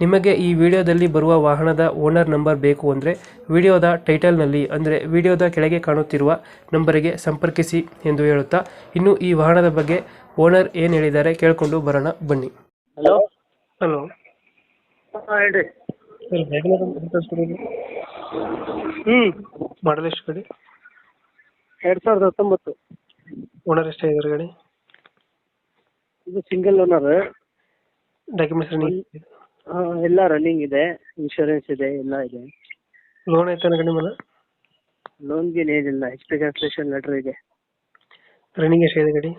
ನಿಮಗೆ ಈ ವಿಡಿಯೋದಲ್ಲಿ ಬರುವ ವಾಹನದ ಓನರ್ ನಂಬರ್ ಬೇಕು ಅಂದರೆ ವಿಡಿಯೋದ ಟೈಟಲ್ನಲ್ಲಿ ಅಂದರೆ ವಿಡಿಯೋದ ಕೆಳಗೆ ಕಾಣುತ್ತಿರುವ ನಂಬರಿಗೆ ಸಂಪರ್ಕಿಸಿ ಎಂದು ಹೇಳುತ್ತಾ ಇನ್ನು ಈ ವಾಹನದ ಬಗ್ಗೆ ಓನರ್ ಏನು ಹೇಳಿದ್ದಾರೆ ಕೇಳಿಕೊಂಡು ಬರೋಣ ಬನ್ನಿ. ಹಲೋ? ಹಲೋ. ಹಾಂ ಹೇಳ್ರಿ. ಹ್ಞೂ ಮಾಡಲ್ ಎಷ್ಟು ಗಾಡಿ? ಎರಡು ಸಾವಿರದ ಹತ್ತೊಂಬತ್ತು. ಓನರ್ ಎಷ್ಟಾಗಿದ್ದಾರೆ ಗಾಡಿ? ಇದು ಸಿಂಗಲ್ ಓನರ್ ಡಾಕ್ಯುಮೆಂಟ್ಸ್ ಹಾಂ ಎಲ್ಲ ರನ್ನಿಂಗ್ ಇದೆ ಇನ್ಶೂರೆನ್ಸ್ ಇದೆ ಎಲ್ಲ ಇದೆ. ಲೋನ್ ಐತೆ ಗಾಡಿ ಮೇಲೆ ಗೀನ್ ಏನಿಲ್ಲ ಎಚ್ ಪಿ ಕ್ಯಾನ್ಸಲೇಷನ್ ಲೆಟರ್ ಇದೆ. ರನ್ನಿಂಗ್ ಎಷ್ಟು ಗಾಡಿ?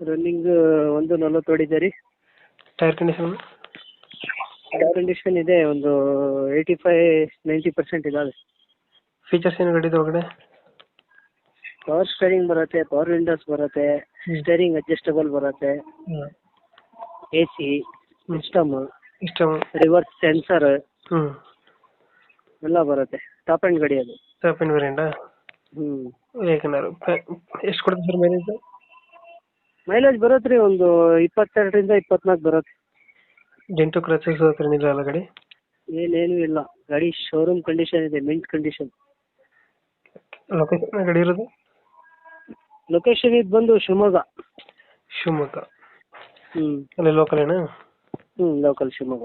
ರನ್ನಿಂಗ್ ಒಂದು ನಲ್ವತ್ತು ಹೊಡಿದೆ ರೀ. ಟೈರ್ ಕಂಡೀಷನ್ ಟೈರ್ ಕಂಡೀಷನ್ ಇದೆ ಒಂದು ಏಯ್ಟಿ ಫೈವ್ ನೈಂಟಿ ಪರ್ಸೆಂಟ್ ಇದಾವೆ ಫೀಚರ್ಸ್ ಏನು ಗಾಡಿದು ಒಳಗಡೆ? ಪವರ್ ಸ್ಟೇರಿಂಗ್ ಬರುತ್ತೆ ಪವರ್ ವಿಂಡೋಸ್ ಬರುತ್ತೆ. ಸ್ಟೇರಿಂಗ್ ಅಡ್ಜಸ್ಟಬಲ್ ಬರುತ್ತೆ. ಎ ಸಿ ಸಿಸ್ಟಮ್ ಇಷ್ಟ ರಿವರ್ಸ್ ಸೆನ್ಸರ್ ಹ್ಞೂ ಎಲ್ಲ ಬರುತ್ತೆ ಟಾಪ್ ಆ್ಯಂಡ್ ಗಾಡಿ ಅದು. ಟಾಪ್ ಎಂಡ್ ವೇರಿಯಂಟಾ ಹ್ಞೂ ವೇಗನರ್ ಎಷ್ಟು ಕೊಡುತ್ತೆ ಸರ್ ಮೈಲೇಜ್ ಮೈಲೇಜ್ ಬರುತ್ತೆ ರೀ ಒಂದು ಇಪ್ಪತ್ತೆರಡರಿಂದ ಇಪ್ಪತ್ನಾಲ್ಕು ಬರುತ್ತೆ. ಜೆಂಟು ಕ್ರಚಸ್ ಹತ್ರ ಅಲ್ಲ ಗಾಡಿ? ಏನೇನು ಇಲ್ಲ. ಗಾಡಿ ಶೋರೂಮ್ ಕಂಡೀಷನ್ ಇದೆ ಮಿಂಟ್ ಕಂಡೀಷನ್ ಲೊಕೇಶನ್ ಗಾಡಿ ಇರೋದು? ಲೊಕೇಶನ್ ಇದು ಬಂದು ಶಿವಮೊಗ್ಗ. ಶಿವಮೊಗ್ಗ. ಹ್ಞೂ ಅಲ್ಲಿ ಲೋಕಲ್ ಏನಾ? ಹ್ಞೂ ಲೋಕಲ್ ಶಿವಮೊಗ್ಗ.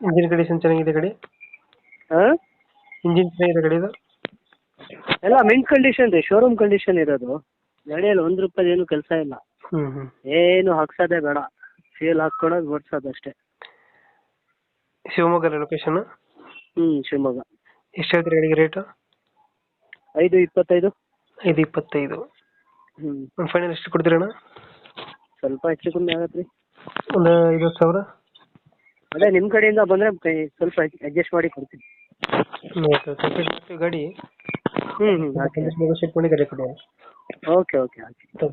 ಇಂಜಿನ್ ಕಂಡೀಷನ್ ಚೆನ್ನಾಗಿದೆ ಗಾಡಿ ಹಾಂ ಇಂಜಿನ್ ಚೆನ್ನಾಗಿದೆ ಇದು? ಎಲ್ಲ ಮಿಂಟ್ ಕಂಡೀಷನ್ ರೀ ಶೋರೂಮ್ ಕಂಡೀಷನ್ ಇರೋದು. ಗಾಡಿಯಲ್ಲಿ ಒಂದು ರೂಪಾಯಿ ಏನು ಕೆಲಸ ಇಲ್ಲ. ಹ್ಞೂ ಹ್ಞೂ ಏನು ಹಾಕ್ಸೋದೇ ಬೇಡ. ಸೇಲ್ ಹಾಕ್ಕೊಳೋದು ಓಡಿಸೋದು ಅಷ್ಟೇ. ಶಿವಮೊಗ್ಗ ಲೊಕೇಶನ್ ಹ್ಞೂ ಶಿವಮೊಗ್ಗ. ಎಷ್ಟು ಹೇಳ್ತೀರಿ ಗಾಡಿಗೆ ರೇಟು ಐದು ಇಪ್ಪತ್ತೈದು. ಐದು ಇಪ್ಪತ್ತೈದು. ಹ್ಞೂ ಒಂದು ಫೈನಲ್ ಎಷ್ಟು ಕೊಡ್ತೀರಣ್ಣ? ಸ್ವಲ್ಪ ಹೆಚ್ಚು ಕಮ್ಮಿ ಆಗತ್ತೆ ರೀ. ಒಂದು ಐವತ್ತು ಸಾವಿರ? ಅದೇ ನಿಮ್ಮ ಕಡೆಯಿಂದ ಬಂದರೆ ಸ್ವಲ್ಪ ಅಡ್ಜಸ್ಟ್ ಮಾಡಿ ಕೊಡ್ತೀನಿ. ಓಕೆ ಓಕೆ ಗಾಡಿ. ಹ್ಞೂ ಹ್ಞೂ ನೆಗೋಷಿಯೇಟ್ ಮಾಡಿ ಗಾಡಿ ಕೊಡಿ ಓಕೆ ಓಕೆ ಯು